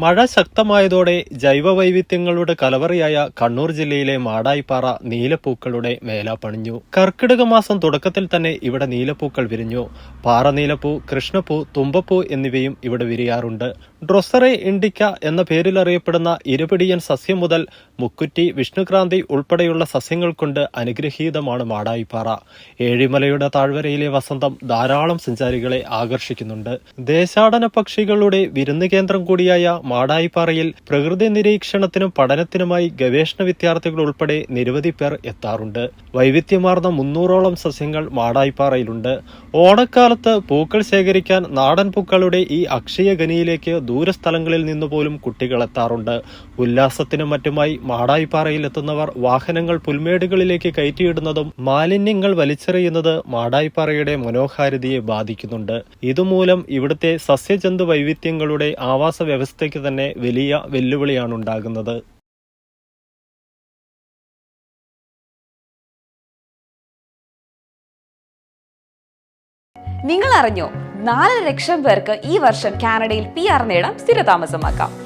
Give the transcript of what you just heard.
മഴ ശക്തമായതോടെ ജൈവവൈവിധ്യങ്ങളുടെ കലവറയായ കണ്ണൂർ ജില്ലയിലെ മാടായിപ്പാറ നീലപ്പൂക്കളുടെ മേല പണിഞ്ഞു. കർക്കിടക മാസം തുടക്കത്തിൽ തന്നെ ഇവിടെ നീലപ്പൂക്കൾ വിരിഞ്ഞു. പാറ നീലപ്പൂ കൃഷ്ണപ്പൂ തുമ്പപ്പൂ എന്നിവയും ഇവിടെ വിരിയാറുണ്ട്. ഡ്രൊസറെ ഇണ്ടിക്ക എന്ന പേരിൽ അറിയപ്പെടുന്ന ഇരുപിടിയൻ സസ്യം മുതൽ മുക്കുറ്റി വിഷ്ണുക്രാന്തി ഉൾപ്പെടെയുള്ള സസ്യങ്ങൾ കൊണ്ട് അനുഗ്രഹീതമാണ് മാടായിപ്പാറ. ഏഴിമലയുടെ താഴ്വരയിലെ വസന്തം ധാരാളം സഞ്ചാരികളെ ആകർഷിക്കുന്നുണ്ട്. ദേശാടന പക്ഷികളുടെ വിരുന്ന് കേന്ദ്രം കൂടിയായ മാടായിപ്പാറയിൽ പ്രകൃതി നിരീക്ഷണത്തിനും പഠനത്തിനുമായി ഗവേഷണ വിദ്യാർത്ഥികൾ ഉൾപ്പെടെ നിരവധി പേർ എത്താറുണ്ട്. വൈവിധ്യമാർന്ന മുന്നൂറോളം സസ്യങ്ങൾ മാടായിപ്പാറയിലുണ്ട്. ഓണക്കാലത്ത് പൂക്കൾ ശേഖരിക്കാൻ നാടൻ പൂക്കളുടെ ഈ അക്ഷയ ഖനിയിലേക്ക് ദൂരസ്ഥലങ്ങളിൽ നിന്ന് പോലും കുട്ടികൾ എത്താറുണ്ട്. ഉല്ലാസത്തിനും മറ്റുമായി മാടായിപ്പാറയിൽ എത്തുന്നവർ വാഹനങ്ങൾ പുൽമേടുകളിലേക്ക് കയറ്റിയിടുന്നതും മാലിന്യങ്ങൾ വലിച്ചെറിയുന്നത് മാടായിപ്പാറയുടെ മനോഹാരിതയെ ബാധിക്കുന്നുണ്ട്. ഇതുമൂലം ഇവിടുത്തെ സസ്യജന്തു വൈവിധ്യങ്ങളുടെ ആവാസ വ്യവസ്ഥയ്ക്ക് തന്നെ വലിയ വെല്ലുവിളിയാണ് ഉണ്ടാകുന്നത്. നിങ്ങൾ അറിഞ്ഞോ നാലര ലക്ഷം പേർക്ക് ഈ വർഷം കാനഡയിൽ പി ആർ നേടാം സ്ഥിരതാമസമാക്കാം.